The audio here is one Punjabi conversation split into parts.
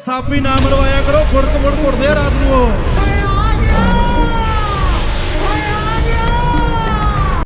ਥਾਪੀ ਨਾ ਮਰਵਾਇਆ ਕਰੋ ਫੁੜਕ ਮੁੜ ਘੁੱਟਦੇ ਆ ਰਾਤ ਨੂੰ ਉਹ।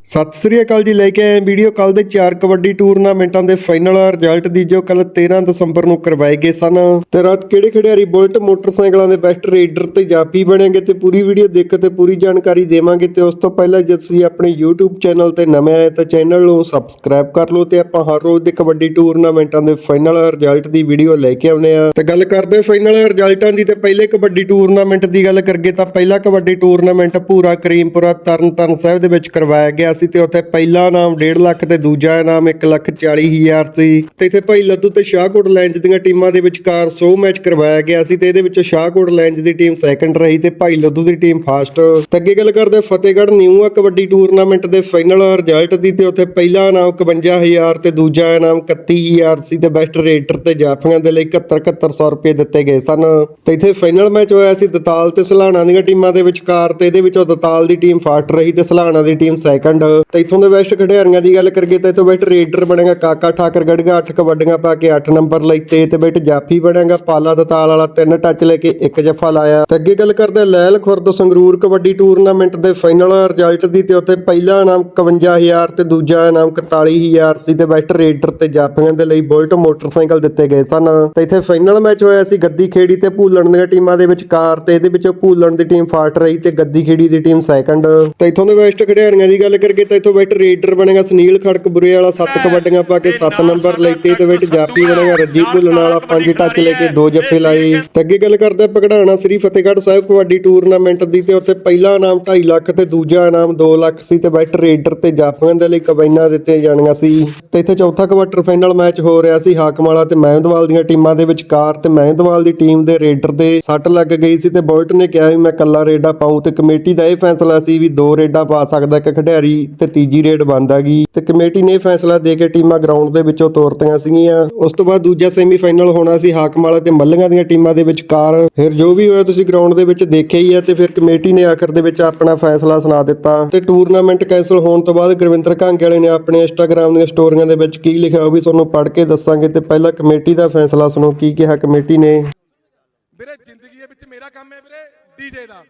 ਸਤਿ ਸ੍ਰੀ ਅਕਾਲ ਜੀ, ਲੈ ਕੇ ਆਏ ਵੀਡੀਓ। ਕੱਲ ਦੇ ਚਾਰ ਕਬੱਡੀ ਟੂਰਨਾਮੈਂਟਾਂ ਦੇ ਫਾਈਨਲ ਰਿਜ਼ਲਟ ਦੀ ਜੋ ਕੱਲ 13 ਦਸੰਬਰ ਨੂੰ ਕਰਵਾਏ ਗਏ ਸਨ। ਤੇ ਰਾਤ ਕਿਹੜੇ ਖਿਡਾਰੀ ਬੁਲਟ ਮੋਟਰਸਾਈਕਲਾਂ ਦੇ ਬੈਸਟ ਰੇਡਰ ਤੇ ਜਾਫੀ ਬਣेंगे ਤੇ ਪੂਰੀ ਵੀਡੀਓ ਦੇਖੋ ਤੇ ਪੂਰੀ ਜਾਣਕਾਰੀ ਦੇਵਾਂਗੇ। ਤੇ ਉਸ ਤੋਂ ਪਹਿਲਾਂ ਜੇ ਤੁਸੀਂ ਆਪਣੇ YouTube ਚੈਨਲ ਤੇ ਨਵੇਂ ਆਏ ਤਾਂ ਚੈਨਲ ਨੂੰ ਸਬਸਕ੍ਰਾਈਬ ਕਰ ਲਓ ਤੇ ਆਪਾਂ ਹਰ ਰੋਜ਼ ਦੇ ਕਬੱਡੀ ਟੂਰਨਾਮੈਂਟਾਂ ਦੇ ਫਾਈਨਲ ਰਿਜ਼ਲਟ ਦੀ ਵੀਡੀਓ ਲੈ ਕੇ ਆਉਨੇ ਆ ਤੇ ਗੱਲ ਕਰਦੇ ਫਾਈਨਲ ਰਿਜ਼ਲਟਾਂ ਦੀ ਤੇ ਪਹਿਲੇ ਕਬੱਡੀ ਟੂਰਨਾਮੈਂਟ ਦੀ ਗੱਲ ਕਰਗੇ ਤਾਂ ਪਹਿਲਾ ਕਬੱਡੀ ਟੂਰਨਾਮੈਂਟ ਪੂਰਾ ਕਰੀਮਪੁਰਾ ਤਰਨਤਾਰਨ ਸਾਹਿਬ ਦੇ ਵਿੱਚ ਕਰਵਾਇਆ ਗਿਆ ਸੀ ਤੇ ਉੱਥੇ ਪਹਿਲਾ ਇਨਾਮ 1.5 ਲੱਖ ਤੇ ਦੂਜਾ ਇਨਾਮ 1 ਲੱਖ 40 ਹਜ਼ਾਰ ਸੀ। ਤੇ ਇੱਥੇ ਭਾਈ ਲੱਦੂ ਤੇ ਸ਼ਾਹਕੋਟ ਲੈਂਜ ਦੀਆਂ ਟੀਮਾਂ ਦੇ ਵਿਚਕਾਰ 100 ਮੈਚ ਕਰਵਾਇਆ ਗਿਆ ਸੀ ਤੇ ਇਹਦੇ ਵਿੱਚ ਸ਼ਾਹਕੋਟ ਲੈਂਜ ਦੀ ਟੀਮ ਸੈਕੰਡ ਰਹੀ ਤੇ ਭਾਈ ਲੱਦੂ ਦੀ ਟੀਮ ਫਾਸਟ ਤੇ ਅੱਗੇ ਗੱਲ ਕਰਦੇ ਫਤਿਹਗੜ੍ਹ ਨਿਊ ਆ ਕਬੱਡੀ ਟੂਰਨਾਮੈਂਟ ਦੇ ਫਾਈਨਲ ਰਿਜ਼ਲਟ ਦੀ ਤੇ ਉੱਥੇ ਪਹਿਲਾ ਇਨਾਮ 51000 ਤੇ ਦੂਜਾ ਇਨਾਮ 31000 ਸੀ ਤੇ ਬੈਸਟ ਰੇਟਰ ਤੇ ਜਾਫੀਆਂ ਦੇ ਲਈ 71 7100 ਰੁਪਏ ਦਿੱਤੇ ਗਏ ਸਨ। ਤੇ ਇੱਥੇ ਫਾਈਨਲ ਮੈਚ ਹੋਇਆ ਸੀ ਦਤਾਲ ਤੇ ਸਲਾਣਾ ਦੀਆਂ ਟੀਮਾਂ ਦੇ ਵਿਚਕਾਰ ਤੇ ਇਹਦੇ ਵਿੱਚੋਂ ਦਤਾਲ ਦੀ ਟੀਮ ਫਾਸਟ ਰਹੀ ਤੇ ਸਲਾਣਾ ਦੀ ਟੀਮ ਸੈਕੰਡ ਤੇ ਇੱਥੋਂ ਦੇ ਵੈਸਟ ਖਿਡਾਰੀਆਂ ਦੀ ਗੱਲ ਕਰੀਏ ਤਾਂ ਇੱਥੋਂ ਬੈਸਟ ਰੇਡਰ ਬਣੇਗਾ ਕਾਕਾ ਠਾਕਰ ਗੜਗਾ 8 ਕਬੱਡੀਆਂ ਪਾ ਕੇ 8 ਨੰਬਰ ਲੈਤੇ ਤੇ ਬੈਠ ਜਾਫੀ ਬਣੇਗਾ, ਪਾਲਾ ਦਤਾਲ ਵਾਲਾ ਤਿੰਨ ਟੱਚ ਲੈ ਕੇ ਇੱਕ ਜੱਫਾ ਲਾਇਆ। ਤੇ ਅੱਗੇ ਗੱਲ ਕਰਦੇ ਹਾਂ ਲੈਲ ਖੁਰਦ ਸੰਗਰੂਰ ਕਬੱਡੀ ਟੂਰਨਾਮੈਂਟ ਦੇ ਫਾਈਨਲ ਰਿਜ਼ਲਟ ਦੀ ਤੇ ਉੱਥੇ ਪਹਿਲਾ ਇਨਾਮ 51000 ਤੇ ਦੂਜਾ ਇਨਾਮ 41000 ਸੀ ਤੇ ਬੈਸਟ ਰੇਡਰ ਤੇ ਜਾਫੀਆਂ ਦੇ ਲਈ ਬੁਲਟ ਮੋਟਰਸਾਈਕਲ ਦਿੱਤੇ ਗਏ ਸਨ। ਤੇ ਇੱਥੇ ਫਾਈਨਲ ਮੈਚ ਹੋਇਆ ਸੀ ਗੱਦੀ ਖੇੜੀ ਤੇ ਭੂਲਣ ਦੀਆਂ ਟੀਮਾਂ ਦੇ ਵਿਚਕਾਰ ਤੇ ਇਹਦੇ ਵਿੱਚੋਂ ਭੂਲਣ ਦੀ ਟੀਮ ਫਾਸਟ ਰਹੀ ਤੇ ਗੱਦੀ ਖੇੜੀ ਦੀ ਟੀਮ ਸੈਕੰਡ ਤੇ ਇੱਥੋਂ ਦੇ ਵੈਸਟ ਖਿਡਾਰੀਆਂ ਦੀ ਗੱਲ ਕਰੀਏ ਤਾਂ ਇੱਥੋਂ ਬੈਸਟ ਰੇਡਰ ਬਣੇਗਾ ਸੁਨੀਲ ਖੜਕ ਬੁਰੇ ਵਾਲਾ 7 ਕਬੱਡੀਆਂ ਪਾ ਕੇ 7 ਨੰਬਰ ਲੈਤੇ ਤੇ ਬੈਸਟ ਜਾਪੀ ਬਣੇਗਾ ਰੱਜੀ ਭੁੱਲਣ ਵਾਲਾ 5 ਟੱਚ ਲੈ ਕੇ 2 ਜੱਫੇ ਲਾਏ। ਤੇ ਅੱਗੇ ਗੱਲ ਕਰਦੇ ਹਾਂ ਪਕੜਾਣਾ ਸ੍ਰੀ ਫਤਿਹਗੜ੍ਹ ਸਾਹਿਬ ਕਬੱਡੀ ਟੂਰਨਾਮੈਂਟ ਦੀ ਤੇ ਉੱਥੇ ਪਹਿਲਾ ਇਨਾਮ 2.5 ਲੱਖ ਤੇ ਦੂਜਾ ਇਨਾਮ 2 ਲੱਖ ਸੀ ਤੇ ਬੈਸਟ ਰੇਡਰ ਤੇ ਜਾਫੀਆਂ ਦੇ ਲਈ ਕਬੈਨਾਂ ਦਿੱਤੀਆਂ ਜਾਣੀਆਂ ਸੀ। ਤੇ ਇੱਥੇ ਚੌਥਾ ਕੁਆਟਰ ਫਾਈਨਲ ਮੈਚ ਹੋ ਰਿਹਾ ਸੀ ਹਾਕਮਾਲਾ ਤੇ ਮਹਿੰਦਵਾਲ ਦੀਆਂ ਟੀਮਾਂ ਦੇ ਵਿਚਕਾਰ ਤੇ ਮਹਿੰਦਵਾਲ ਦੀ ਟੀਮ ਦੇ ਰੇਡਰ ਦੇ ਸੱਟ ਲੱਗ ਗਈ ਸੀ ਤੇ ਬੁਲਟ ਨੇ ਕਿਹਾ ਵੀ ਮੈਂ ਕੱਲਾ ਰੇਡਾ ਪਾਉਂ ਤੇ ਕਮੇਟੀ ਦਾ ਇਹ ਫੈਸਲਾ ਸੀ ਵੀ ਦੋ ਰੇਡਾਂ ਪਾ ਸਕਦਾ ਇੱਕ ਖਿਡਾਰੀ। ਤੇ ਤੀਜੀ ਰੇਡ ਬੰਦਾਗੀ ਤੇ ਕਮੇਟੀ ਨੇ ਫੈਸਲਾ ਦੇ ਕੇ ਟੀਮਾਂ ਗਰਾਊਂਡ ਦੇ ਵਿੱਚੋਂ ਤੋਰਤੀਆਂ ਸੀਗੀਆਂ। ਉਸ ਤੋਂ ਬਾਅਦ ਦੂਜਾ ਸੈਮੀਫਾਈਨਲ ਹੋਣਾ ਸੀ ਹਾਕਮਾਲਾ ਤੇ ਮੱਲੀਆਂ ਦੀਆਂ ਟੀਮਾਂ ਦੇ ਵਿਚਕਾਰ। ਫਿਰ ਜੋ ਵੀ ਹੋਇਆ ਤੁਸੀਂ ਗਰਾਊਂਡ ਦੇ ਵਿੱਚ ਦੇਖਿਆ ਹੀ ਹੈ ਤੇ ਫਿਰ ਕਮੇਟੀ ਨੇ ਆਖਰ ਦੇ ਵਿੱਚ ਆਪਣਾ ਫੈਸਲਾ ਸੁਣਾ ਦਿੱਤਾ। ਤੇ ਟੂਰਨਾਮੈਂਟ ਕੈਨਸਲ ਹੋਣ ਤੋਂ ਬਾਅਦ ਗੁਰਵਿੰਦਰ ਕਾਂਗੇ ਵਾਲੇ ਨੇ ਆਪਣੇ ਇੰਸਟਾਗ੍ਰam ਦੀਆਂ ਸਟੋਰੀਆਂ ਦੇ ਵਿੱਚ ਕੀ ਲਿਖਿਆ ਉਹ ਵੀ ਤੁਹਾਨੂੰ ਪੜ੍ਹ ਕੇ ਦੱਸਾਂਗੇ ਤੇ ਪਹਿਲਾਂ ਕਮੇਟੀ ਦਾ ਫੈਸਲਾ ਸੁਣੋ, ਕੀ ਕਿਹਾ ਕਮੇਟੀ ਨੇ। ਵੀਰੇ, ਜ਼ਿੰਦਗੀ ਦੇ ਵਿੱਚ ਮੇਰਾ ਕੰਮ ਹੈ ਵੀਰੇ ਡੀਜੇ ਦਾ।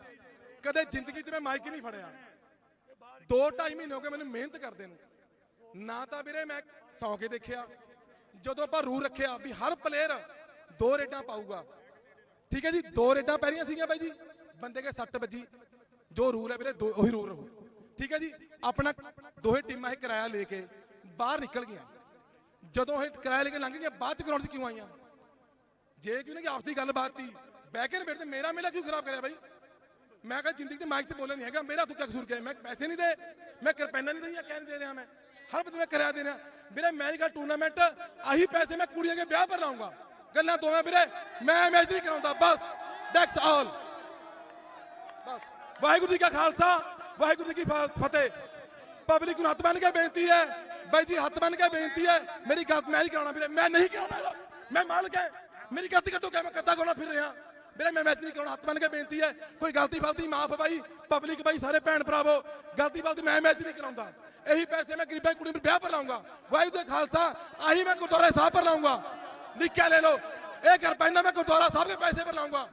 ਕਦੇ ਜ਼ਿੰਦਗੀ 'ਚ ਮੈਂ ਮਾਈਕ ਨਹੀਂ ਫੜਿਆ। 2.5 ਮਹੀਨੇ ਹੋ ਗਏ ਮੈਨੂੰ ਮਿਹਨਤ ਕਰਦੇ ਨੂੰ। ਨਾ ਤਾਂ ਵੀਰੇ ਮੈਂ ਸੌਂ ਕੇ ਦੇਖਿਆ, ਜਦੋਂ ਆਪਾਂ ਰੂਲ ਰੱਖਿਆ ਵੀ ਹਰ ਪਲੇਅਰ ਦੋ ਰੇਡਾਂ ਪਾਊਗਾ। ਠੀਕ ਹੈ ਜੀ? ਦੋ ਰੇਡਾਂ ਪੈ ਰਹੀਆਂ ਸੀਗੀਆਂ ਬਾਈ ਜੀ। ਬੰਦੇ ਕੇ ਸੱਟ ਵੱਜੀ। ਜੋ ਰੂਲ ਹੈ ਵੀਰੇ, ਦੋ- ਉਹੀ ਰੂਲ ਰਹੂ। ਠੀਕ ਹੈ ਜੀ? ਆਪਣਾ ਦੋਹੇ ਟੀਮਾਂ ਇਹ ਕਿਰਾਇਆ ਲੈ ਕੇ ਬਾਹਰ ਨਿਕਲ ਗਈਆਂ। ਜਦੋਂ ਇਹ ਕਿਰਾਇਆ ਲੈ ਕੇ ਲੰਘ ਗਈਆਂ, ਬਾਅਦ ਚ ਗਰਾਊਂਡ 'ਚ ਕਿਉਂ ਆਈਆਂ? ਜੇ ਕਿਉਂ ਨਾ ਕਿ ਆਪਸੀ ਗੱਲਬਾਤ ਸੀ, ਬਹਿ ਕੇ ਨਿਬੇੜਦੇ, ਮੇਰਾ ਮੇਲਾ ਕਿਉਂ ਖਰਾਬ ਕਰਿਆ ਬਾਈ? ਮੈਂ ਕਿਹਾ, ਜ਼ਿੰਦਗੀ ਤੇ ਮਾਈਕ ਤੇ ਬੋਲਣ ਨਹੀਂ ਹੈਗਾ। ਮੇਰਾ ਤੂੰ ਕਿਆ ਕਸੂਰ ਕਿਆ ਮੈਂ ਪੈਸੇ ਨਹੀਂ ਦੇ, ਮੈਂ ਕਿਰਪੈਨਾਂ ਨਹੀਂ ਦਈਆਂ ਕਹਿ ਨਹੀਂ ਦੇ ਰਿਹਾ ਮੈਂ। ਹਰ ਬੰਦੇ ਮੈਂ ਕਰਿਆ ਦੇ ਰਿਹਾ। ਵੀਰੇ, ਮੈਂ ਨਹੀਂ ਟੂਰਨਾਮੈਂਟ ਆਹੀ ਪੈਸੇ ਮੈਂ ਕੁੜੀਆਂ ਦੇ ਵਿਆਹ ਪਰ ਲਾਉਂਗਾ। ਗੱਲਾਂ ਦੋਵੇਂ ਵੀਰੇ, ਮੈਂ ਮੈਚ ਨਹੀਂ ਕਰਾਉਂਦਾ, ਬਸ। ਦੈਟਸ ਆਲ ਬਸ। ਵਾਹਿਗੁਰੂ ਜੀ ਕਾ ਖਾਲਸਾ, ਵਾਹਿਗੁਰੂ ਜੀ ਕੀ ਫਤਿਹ। ਪਬਲਿਕ ਨੂੰ ਹੱਥ ਬੰਨ ਕੇ ਬੇਨਤੀ ਹੈ। ਬਾਈ ਜੀ, ਹੱਥ ਬੰਨ ਕੇ ਬੇਨਤੀ ਹੈ। ਮੇਰੀ ਗੱਲ ਮੈਂ ਨਹੀਂ ਕਰਾਉਣਾ ਵੀਰੇ, ਮੈਂ ਨਹੀਂ ਕਰਾਉਣਾ। ਮੈਂ ਮਾਲਕ ਹੈ। ਮੇਰੀ ਗਲਤੀ ਕੱਟੋ ਕਿ ਮੈਂ ਕੱਦਾ ਕੋਣਾ ਫਿਰ ਰਿਹਾ। ਵੀਰੇ ਮੈਂ ਮੈਚ ਨਹੀਂ ਕਰਾਉਣਾ ਹੱਥ ਬੰਨ ਕੇ ਬੇਨਤੀ ਹੈ, ਕੋਈ ਗਲਤੀ ਫਲਤੀ ਮਾਫ ਬਾਈ ਪਬਲਿਕ ਬਾਈ, ਸਾਰੇ ਭੈਣ ਭਰਾਵੋ, ਗਲਤੀ ਫਲਤੀ ਮੈਂ ਮੈਚ ਨਹੀਂ ਕਰਾਉਂਦਾ। ਇਹੀ ਪੈਸੇ ਮੈਂ ਗਰੀਬਾਂ ਕੁੜੀ ਨੂੰ ਵਿਆਹ ਪਰ ਲਾਉਂਗਾ। ਵਾਹਿਗੁਰੂ ਜੀ ਖਾਲਸਾ, ਆਹੀ ਮੈਂ ਗੁਰਦੁਆਰਾ ਸਾਹਿਬ ਪਰ ਲਾਉਂਗਾ। ਲਿਖਿਆ ਲੈ ਲਓ, ਇਹ ਕਰ ਪੈਂਦਾ ਮੈਂ ਗੁਰਦੁਆਰਾ ਸਾਹਿਬ ਦੇ ਪੈਸੇ ਪਰ ਲਾਉਂਗਾ।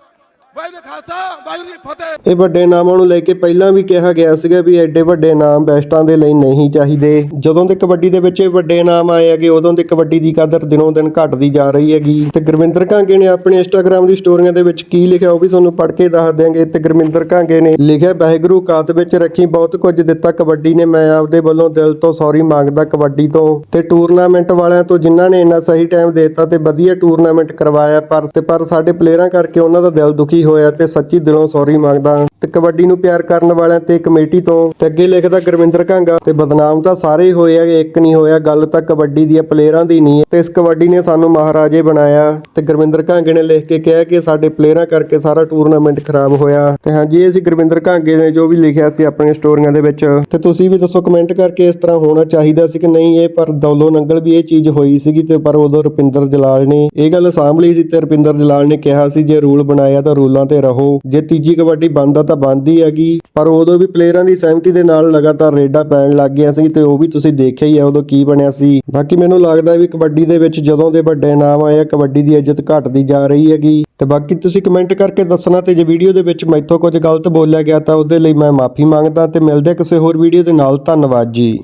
ਵਾਹਿਗੁਰੂ ਖਾਲਸਾ, ਵਾਹਿਗੁਰੂ ਜੀ ਫਤਿਹ। ਇਹ ਵੱਡੇ ਨਾਮਾਂ ਨੂੰ ਲੈ ਕੇ ਪਹਿਲਾਂ ਵੀ ਕਿਹਾ ਗਿਆ ਸੀਗਾ ਵੀ ਐਡੇ ਵੱਡੇ ਨਾਮ ਬੈਸਟਾਂ ਦੇ ਲਈ ਨਹੀਂ ਚਾਹੀਦੇ। ਜਦੋਂ ਦੇ ਕਬੱਡੀ ਦੇ ਵਿੱਚ ਵੱਡੇ ਨਾਮ ਆਏ ਹੈਗੇ, ਉਦੋਂ ਦੇ ਕਬੱਡੀ ਦੀ ਕਦਰ ਦਿਨੋਂ ਦਿਨ ਘਟਦੀ ਜਾ ਰਹੀ ਹੈਗੀ। ਤੇ ਗੁਰਵਿੰਦਰ ਕਾਂਗੇ ਨੇ ਆਪਣੇ ਇੰਸਟਾਗ੍ਰam ਦੀ ਸਟੋਰੀਆਂ ਦੇ ਵਿੱਚ ਕੀ ਲਿਖਿਆ ਉਹ ਵੀ ਤੁਹਾਨੂੰ ਪੜ੍ਹ ਕੇ ਦੱਸ ਦਿਆਂਗੇ। ਤੇ ਗੁਰਵਿੰਦਰ ਕਾਂਗੇ ਨੇ ਲਿਖਿਆ, ਵਾਹਿਗੁਰੂ ਕਾਤ ਵਿੱਚ ਰੱਖੀ ਬਹੁਤ ਕੁਝ ਦਿੱਤਾ ਕਬੱਡੀ ਨੇ। ਮੈਂ ਆਪਦੇ ਵੱਲੋਂ ਦਿਲ ਤੋਂ ਸੌਰੀ ਮੰਗਦਾ ਕਬੱਡੀ ਤੋਂ। ਤੇ ਟੂਰਨਾਮੈਂਟ ਵਾਲਿਆਂ ਤੋਂ ਜਿਨ੍ਹਾਂ ਨੇ ਇੰਨਾ ਸਹੀ ਟਾਈਮ ਦਿੱਤਾ ਤੇ ਵਧੀਆ ਟੂਰਨਾਮੈਂਟ ਕਰਵਾਇਆ ਪਰ ਤੇ ਪਰ ਸਾਡੇ ਪਲੇਅਰਾਂ ਕਰਕੇ ਉਹਨਾਂ ਦਾ ਦਿਲ ਦੁਖੀ ਹੋਇਆ ਤੇ ਸੱਚੀ ਦਿਲੋਂ ਸੌਰੀ ਮੰਗਦਾ ਤੇ ਕਬੱਡੀ ਨੂੰ ਪਿਆਰ ਕਰਨ ਵਾਲਿਆਂ ਤੇ ਕਮੇਟੀ ਤੋਂ ਤੇ ਅੱਗੇ ਲਿਖਦਾ ਗੁਰਵਿੰਦਰ ਘਾਂਗਾ, ਤੇ ਬਦਨਾਮ ਤਾਂ ਸਾਰੇ ਹੋਏ ਆ ਇੱਕ ਨਹੀਂ ਹੋਇਆ, ਗੱਲ ਤਾਂ ਕਬੱਡੀ ਦੀਆਂ ਪਲੇਅਰਾਂ ਦੀ ਨਹੀਂ ਤੇ ਇਸ ਕਬੱਡੀ ਨੇ ਸਾਨੂੰ ਮਹਾਰਾਜੇ ਬਣਾਇਆ ਤੇ ਗੁਰਵਿੰਦਰ ਘਾਂਗੇ ਨੇ ਲਿਖ ਕੇ ਕਿਹਾ ਕਿ ਸਾਡੇ ਪਲੇਅਰਾਂ ਕਰਕੇ ਸਾਰਾ ਟੂਰਨਾਮੈਂਟ ਖਰਾਬ ਹੋਇਆ। ਤੇ ਹਾਂਜੀ, ਇਹ ਸੀ ਗੁਰਵਿੰਦਰ ਘਾਂਗੇ ਨੇ ਜੋ ਵੀ ਲਿਖਿਆ ਸੀ ਆਪਣੀਆਂ ਸਟੋਰੀਆਂ ਦੇ ਵਿੱਚ। ਤੇ ਤੁਸੀਂ ਵੀ ਦੱਸੋ ਕਮੈਂਟ ਕਰਕੇ ਇਸ ਤਰ੍ਹਾਂ ਹੋਣਾ ਚਾਹੀਦਾ ਸੀ ਕਿ ਨਹੀਂ ਇਹ, ਪਰ ਦੌਲੋ ਨੰਗਲ ਵੀ ਇਹ ਚੀਜ਼ ਹੋਈ ਸੀਗੀ ਤੇ ਪਰ ਉਦੋਂ ਰੁਪਿੰਦਰ ਜਲਾਲ ਨੇ ਇਹ ਗੱਲ ਸਾਂਭ ਲਈ ਸੀ ਤੇ ਰੁਪਿੰਦਰ ਜਲਾਲ ਨੇ ਕਿਹਾ ਸੀ, ਜੇ ਰੂਲ ਬਣਾਇਆ ਤਾਂ ਰੂਲਾਂ ਤੇ ਰਹੋ। ਜੇ ਤੀਜੀ ਕਬੱਡੀ ਬੰਦ ਤਾਂ ਬਣਦੀ ਹੈਗੀ। ਪਰ ਉਦੋਂ ਵੀ ਪਲੇਅਰਾਂ ਦੀ ਸਹਿਮਤੀ ਦੇ ਨਾਲ ਲਗਾਤਾਰ ਰੇਡਾਂ ਪੈਣ ਲੱਗ ਗਈਆਂ ਸੀ ਤੇ ਉਹ ਵੀ ਤੁਸੀਂ ਦੇਖਿਆ ਹੀ ਹੈ ਉਦੋਂ ਕੀ ਬਣਿਆ ਸੀ। ਬਾਕੀ ਮੈਨੂੰ ਲੱਗਦਾ ਵੀ ਕਬੱਡੀ ਦੇ ਵਿੱਚ ਜਦੋਂ ਦੇ ਵੱਡੇ ਨਾਮ ਆਏ ਆ, ਕਬੱਡੀ ਦੀ ਇੱਜ਼ਤ ਘਟਦੀ ਜਾ ਰਹੀ ਹੈਗੀ। ਤੇ ਬਾਕੀ ਤੁਸੀਂ ਕਮੈਂਟ ਕਰਕੇ ਦੱਸਣਾ ਤੇ ਜੇ ਵੀਡੀਓ ਦੇ ਵਿੱਚ ਮੈਥੋਂ ਕੁਝ ਗਲਤ ਬੋਲਿਆ ਗਿਆ ਤਾਂ ਉਹਦੇ ਲਈ ਮੈਂ ਮਾਫੀ ਮੰਗਦਾ ਤੇ ਮਿਲਦੇ ਕਿਸੇ ਹੋਰ ਵੀਡੀਓ ਦੇ ਨਾਲ। ਧੰਨਵਾਦ ਜੀ।